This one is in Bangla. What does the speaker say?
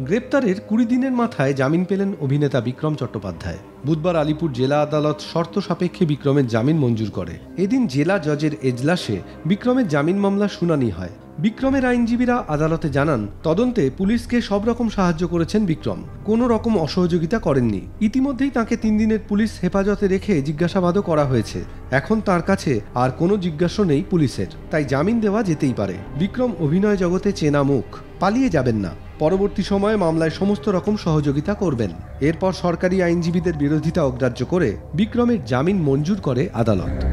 গ্রেপ্তারের কুড়ি দিনের মাথায় জামিন পেলেন অভিনেতা বিক্রম চট্টোপাধ্যায়। বুধবার আলিপুর জেলা আদালত শর্ত সাপেক্ষে বিক্রমের জামিন মঞ্জুর করে। এদিন জেলা জজের এজলাসে বিক্রমের জামিন মামলা শুনানি হয়। বিক্রমের আইনজীবীরা আদালতে জানান, তদন্তে পুলিশকে সব রকম সাহায্য করেছেন বিক্রম। কোনো রকম অসহযোগিতা করেননি। ইতিমধ্যেই তাকে তিন দিনের পুলিশ হেফাজতে রেখে জিজ্ঞাসাবাদও করা হয়েছে। এখন তার কাছে আর কোনো জিজ্ঞাসা নেই পুলিশের, তাই জামিন দেওয়া যেতেই পারে। বিক্রম অভিনয় জগতে চেনা মুখ। পালিয়ে যাবেন না। পরবর্তী সময়ে মামলায় সমস্ত রকম সহযোগিতা করবেন। এরপর সরকারি আইনজীবীদের বিরোধিতা অগ্রাহ্য করে বিক্রমের জামিন মঞ্জুর করে আদালত।